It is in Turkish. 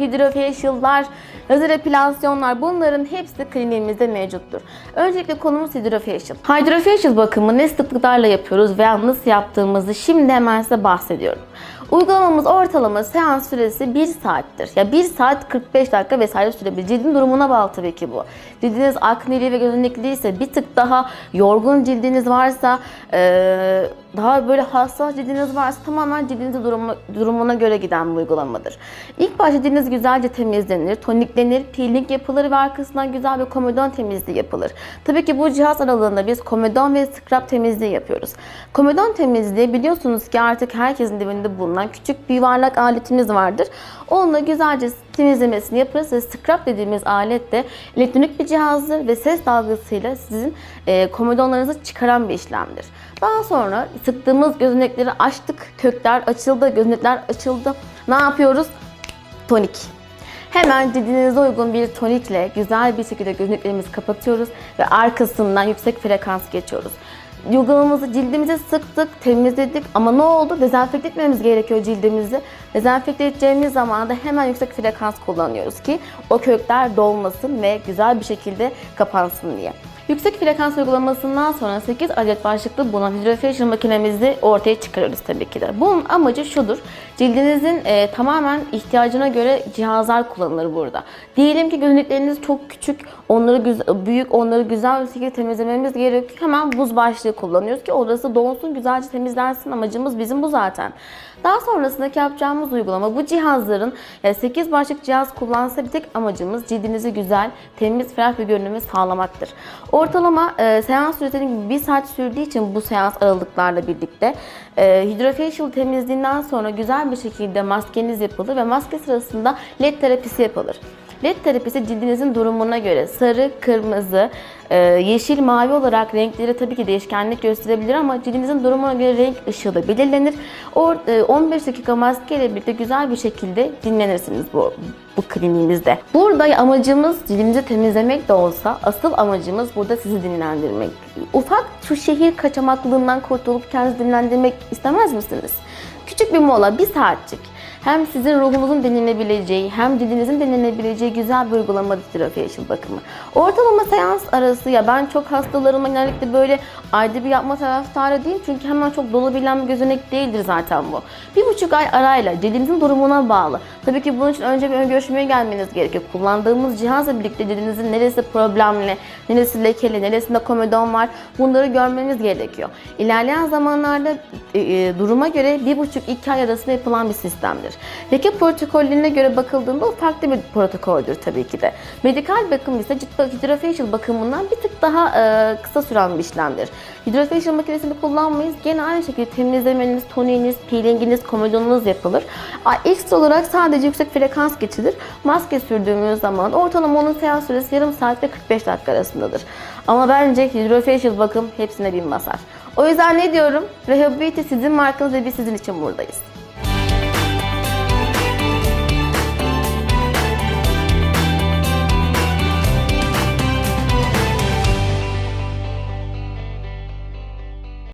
hidrofacial'lar, lazer epilasyonlar bunların hepsi kliniğimizde mevcuttur. Öncelikle konumuz hidrofacial. Hydrofacial bakımı ne sıklıklarla yapıyoruz veya nasıl yaptığımızı şimdi hemen size bahsediyorum. Uygulamamız ortalama seans süresi 1 saattir. Ya 1 saat 45 dakika vesaire sürebilir. Cildin durumuna bağlı tabii ki bu. Cildiniz akneli ve gözenekli ise bir tık daha yorgun cildiniz varsa daha böyle hassas cildiniz varsa tamamen cildinizin durumu, durumuna göre giden bir uygulamadır. İlk başta cildiniz güzelce temizlenir, toniklenir, peeling yapılır ve arkasından güzel bir komedon temizliği yapılır. Tabii ki bu cihaz aralığında biz komedon ve scrub temizliği yapıyoruz. Komedon temizliği biliyorsunuz ki artık herkesin evinde bulunan küçük bir yuvarlak aletimiz vardır. Onunla güzelce temizlemesini yaparız ve scrub dediğimiz alet de elektronik bir cihazdır ve ses dalgasıyla sizin e, komedonlarınızı çıkaran bir işlemdir. Daha sonra sıktığımız gözenekleri açtık, kökler açıldı, gözenekler açıldı. Ne yapıyoruz? Tonik. Hemen cildinize uygun bir tonikle güzel bir şekilde gözeneklerimizi kapatıyoruz ve arkasından yüksek frekans geçiyoruz. Uygulamamızı cildimize sıktık, temizledik ama ne oldu? Dezenfekte etmemiz gerekiyor cildimizi. Dezenfekte edeceğimiz zaman da hemen yüksek frekans kullanıyoruz ki o kökler dolmasın ve güzel bir şekilde kapansın diye. Yüksek frekans uygulamasından sonra 8 adet başlıklı bulunan hidrofacial makinemizi ortaya çıkarıyoruz tabii ki de. Bunun amacı şudur. Cildinizin e, tamamen ihtiyacına göre cihazlar kullanılır burada. Diyelim ki gözenekleriniz çok küçük, onları büyük, onları güzel bir şekilde temizlememiz gerekiyor. Hemen buz başlığı kullanıyoruz ki orası donsun, güzelce temizlensin. Amacımız bizim bu zaten. Daha sonrasındaki yapacağımız uygulama bu cihazların yani 8 başlık cihaz kullansa bir tek amacımız cildinizi güzel, temiz, ferah bir görünümü sağlamaktır. Ortalama e, seans süresi 1 saat sürdüğü için bu seans aralıklarla birlikte e, hidrofacial temizliğinden sonra güzel bir şekilde maskeniz yapılır ve maske sırasında led terapisi yapılır. LED terapisi cildinizin durumuna göre sarı, kırmızı, e, yeşil, mavi olarak renkleri tabii ki değişkenlik gösterebilir ama cildinizin durumuna göre renk ışığı da belirlenir. O e, 15 dakika maske ile birlikte güzel bir şekilde dinlenirsiniz bu bu kliniğimizde. Burada amacımız cildimizi temizlemek de olsa asıl amacımız burada sizi dinlendirmek. Ufak şu şehir kaçamaklığından kurtulup kendinizi dinlendirmek istemez misiniz? Küçük bir mola, bir saatlik. Hem sizin ruhunuzun dinlenebileceği hem cildinizin dinlenebileceği güzel bir uygulama hidrofacial bakımı. Ortalama seans arası ya ben çok hastalarıma genellikle böyle ayda bir yapma taraftarı değil çünkü hemen çok dolabilen bir gözenek değildir zaten bu. Bir buçuk ay arayla cildinizin durumuna bağlı. Tabii ki bunun için önce bir ön görüşmeye gelmeniz gerekiyor. Kullandığımız cihazla birlikte cildinizin neresi problemli, neresi lekeli, neresinde komedon var bunları görmeniz gerekiyor. İlerleyen zamanlarda e, e, duruma göre bir buçuk iki ay arasında yapılan bir sistemdir. Leke protokollerine göre bakıldığında o farklı bir protokoldür tabii ki de. Medikal bakım ise hidrofacial bakımından bir tık daha e, kısa süren bir işlemdir. Hidrofacial makinesini kullanmayız. Gene aynı şekilde temizlemeniz, toniğiniz, peelinginiz, komedonunuz yapılır. Ekstra olarak sadece yüksek frekans geçilir. Maske sürdüğümüz zaman ortalama onun seans süresi yarım saatte 45 dakika arasındadır. Ama bence hidrofacial bakım hepsine bin basar. O yüzden ne diyorum? Rehabilite sizin markanız ve biz sizin için buradayız.